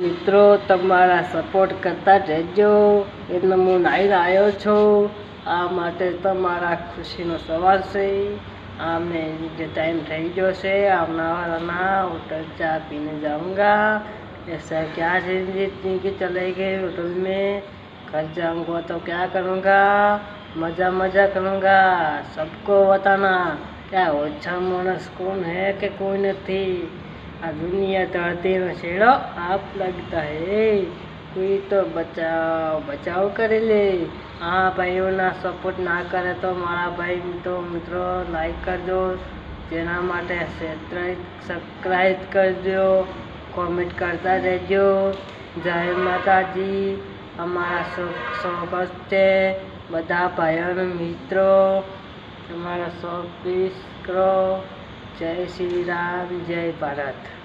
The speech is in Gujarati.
મિત્રો તમારા સપોર્ટ કરતા રહેજો એટલે હું નાઈને આવ્યો છું આ માટે તમારા ખુશીનો સવાલ છે આમને જે ટાઈમ થઈ ગયો છે આવનારાના होटल चाय पीने जाऊंगा ऐसा क्या जिंदगी की चले गए होटल में घर जाऊंगा तो क्या करूंगा मज़ा मज़ा करूंगा सबको बताना क्या ઓછા માણસ કોણ है કે કોઈ નથી આ દુનિયા તળતીનો છેડો આપ લગતા હે. કોઈ તો બચાવ બચાવ કરી લે. હા ભાઈઓના સપોર્ટ ના કરે તો મારા ભાઈ તો મિત્રો લાઇક કરજો. જેના માટે સબસ્ક્રાઈબ કરજો. કોમેન્ટ કરતા રહેજો. જય માતાજી. અમારા સોગસ છે. બધા ભાઈઓનો મિત્રો, તમારા શોખ પીસ કરો. જય શ્રી રામ જય ભારત.